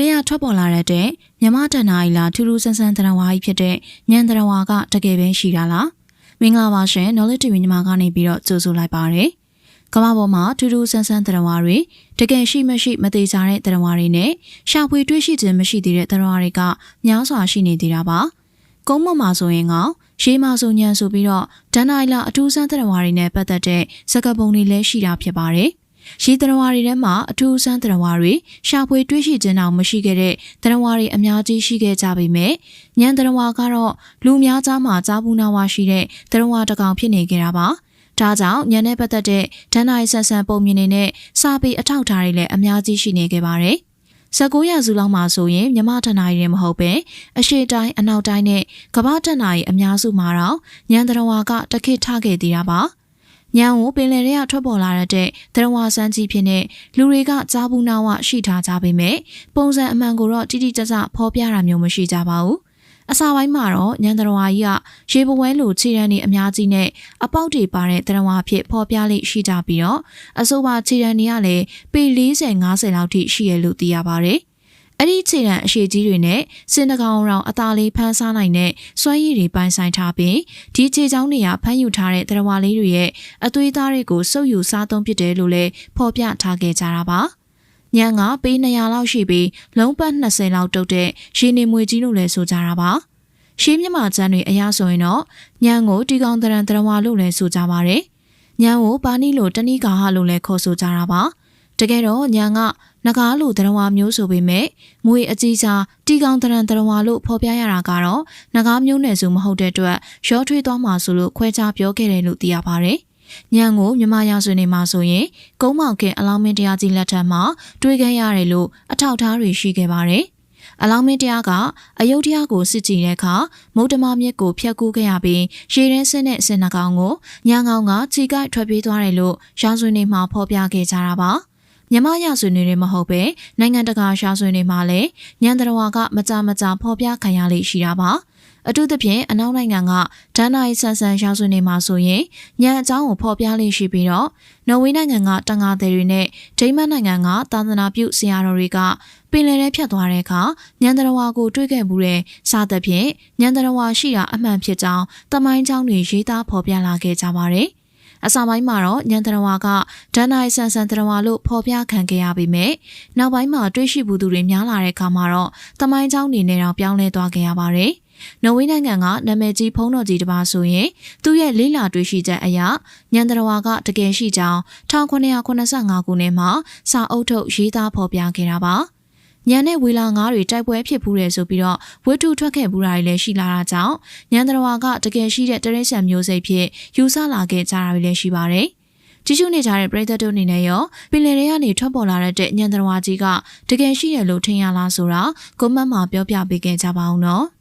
တွေကထွက်ပေါ်လာတဲ့မြမတန်နာရီလာထူးထူးဆန်းဆန်းတရဝါကြီးဖြစ်တဲ့ညံတရဝါကတကယ်ပဲရှိတာလားမင်္ဂလာပါရှင် knowledge TV ညီမကနေပြီးတော့ကြိုဆိုလိုက်ပါရစေကမ္ဘာပေါ်မှာထူးထူးဆန်းဆန်းတရဝါတွေတကယ်ရှိမရှိမသေးကြတဲ့တရဝါတွေနဲ့ရှာဖွေတွေ့ရှိခြင်းမရှိသေးတဲ့တရဝါတွေကများစွာရှိနေသေးတာပါကုန်းမမှာဆိုရင်ကရှေးမဆိုညံဆိုပြီးတော့ဒန်နိုင်လာအထူးဆန်းတရဝါတွေနဲ့ပတ်သက်တဲ့စကားပုံတွေလည်းရှိတာဖြစ်ပါတယ် ရှိတရဝါတွေထဲမှာအထူးဆန်းတရဝါတွေရှာဖွေတွေ့ရှိခြင်းတော့မရှိခဲ့တဲ့တရဝါတွေအများကြီးရှိခဲ့ကြပေမဲ့ညံတရဝါကတော့လူများကြားမှာကြားဘူးနာဝါရှိတဲ့တရဝါတစ်ကောင်ဖြစ်နေကြတာပါဒါကြောင့်ညံနဲ့ပတ်သက်တဲ့ဒဏ္ဍာရီဆက်ဆံပုံမြင်နေနဲ့စာပေအထောက်ထားတွေလည်းအများကြီးရှိနေခဲ့ပါတယ်19ရာစုလောက်မှာဆိုရင်မြမထနာရီတွေမဟုတ်ပဲအရှိတိုင်းအနောက်တိုင်းနဲ့ကမ္ဘာထနာရီအများစုမှာတော့ညံတရဝါကတခိထခဲ့သေးတာပါ ညံကိုပင်လယ်ထဲကထွက်ပေါ်လာတဲ့သရဝါစန်းကြီးဖြစ်နေလူတွေကကြားဘူးနာဝရှိထားကြပေမဲ့ပုံစံအမှန်ကိုတော့တိတိကျကျဖော်ပြတာမျိုးမရှိကြပါဘူးအစာပိုင်းမှာတော့ညံတရဝါကြီးကရေပဝဲလိုခြေရန်တွေအများကြီးနဲ့အပေါက်တွေပါတဲ့တရဝါဖြစ်ဖော်ပြလိရှိကြပြီးတော့အဆိုပါခြေရန်တွေကလည်းပေ40 50လောက်ထိရှိရလို့သိရပါတယ် အဲ့ဒီခြေတံအရှိကြီးတွေနဲ့စင်တကောင်ရောင်အသားလေးဖန်းစားနိုင်တဲ့စွမ်းရည်တွေပိုင်ဆိုင်ထားပြီးဒီခြေချောင်းတွေကဖမ်းယူထားတဲ့တရဝါလေးတွေရဲ့အသွေးသားတွေကိုစုပ်ယူစားသုံးဖြစ်တယ်လို့လည်းဖော်ပြထားခဲ့ကြတာပါညံကပေး200လောက်ရှိပြီးလုံးပတ်20လောက်တုတ်တဲ့ရေနေမွေကြီးလို့လည်းဆိုကြတာပါရှေးမြမကျန်းတွေအရာဆိုရင်တော့ညံကိုတီကောင်တရံတရဝါလို့လည်းဆိုကြပါတယ်ညံကိုပါနီလို့တဏိကာဟလို့လည်းခေါ်ဆိုကြတာပါ တကယ်တော့ညံကနဂါလိုတရဝါမျိုးဆိုပေမဲ့မွေအကြီးစားတီကောင်တရံတရဝါလို့ဖော်ပြရတာကတော့နဂါမျိုးနယ်စုမဟုတ်တဲ့အတွက်ရောထွေးသွားမှာဆိုလို့ခွဲခြားပြောခဲ့တယ်လို့သိရပါတယ်။ညံကိုမြမရဆွေနေမှာဆိုရင်ကုန်းမောင်ခင်အလောင်းမင်းတရားကြီးလက်ထက်မှာတွေးခဲ့ရတယ်လို့အထောက်အထားတွေရှိခဲ့ပါတယ်။အလောင်းမင်းတရားကအယုတ်တရားကိုစစ်ကြည့်တဲ့အခါမုဒ္ဓမမြစ်ကိုဖျက်ကူးခဲ့ရပြီးရေရင်းစင်းတဲ့စင်နှကောင်ကိုညံကောင်ကခြိကိုက်ထွက်ပြေးသွားတယ်လို့ရာဇဝင်တွေမှာဖော်ပြခဲ့ကြတာပါ။ မြမရဆွေတွေမဟုတ်ပဲနိုင်ငံတကာရှာဆွေတွေမှာလည်းညံတရဝါကမကြမကြဖော်ပြခံရလိမ့်ရှိတာပါအထူးသဖြင့်အနောက်နိုင်ငံကဒဏ္ဍာရီဆန်ဆန်ရှာဆွေနေမှာဆိုရင်ညံအကြောင်းကိုဖော်ပြလိမ့်ရှိပြီးတော့နော်ဝေနိုင်ငံကတန်ငါသည်တွေနဲ့ဒိမတ်နိုင်ငံကသာသနာပြုဆရာတော်တွေကပင်လယ်ထဲဖြတ်သွားတဲ့အခါညံတရဝါကိုတွေ့ခဲ့မှုတဲ့စသဖြင့်ညံတရဝါရှိတာအမှန်ဖြစ်ကြောင်းတမိုင်းကြောင်းတွေရေးသားဖော်ပြလာခဲ့ကြပါတယ်။ အစပိုင်းမှာတော့ညံတရဝါကဒန်နိုင်ဆန်ဆန်တရဝါလို့ဖော်ပြခံခဲ့ရပေမဲ့နောက်ပိုင်းမှာတွေ့ရှိဘူးသူတွေများလာတဲ့အခါမှာတော့သမိုင်းကြောင်းနေနဲ့တော့ပြောင်းလဲသွားခဲ့ရပါတယ်။နော်ဝေးနိုင်ငံကနာမည်ကြီးဖုံးတော်ကြီးတစ်ပါးဆိုရင်သူ့ရဲ့လေးလာတွေ့ရှိချက်အရညံတရဝါကတကယ်ရှိကြောင်း1985ခုနှစ်မှာစာအုပ်ထုတ်ရေးသားဖော်ပြခဲ့တာပါ။ ညံနဲ့ဝေလာငါးတွေတိုက်ပွဲဖြစ်ဖူးတယ်ဆိုပြီးတော့ဝတ္ထုထွက်ခဲ့ဘူးတာတွေလည်းရှိလာတာကြောင့်ညံတရဝါကတကယ်ရှိတဲ့တရိษံမျိုးစိတ်ဖြစ်ယူဆလာခဲ့ကြတာတွေလည်းရှိပါတယ်။ကြည့်ရှုနေကြတဲ့ပရိသတ်တို့အနေနဲ့ရောပင်လယ်ထဲကနေထွက်ပေါ်လာတဲ့ညံတရဝါကြီးကတကယ်ရှိရလို့ထင်ရလားဆိုတာကွန်မန့်မှာပြောပြပေးခဲ့ကြပါဦးနော်။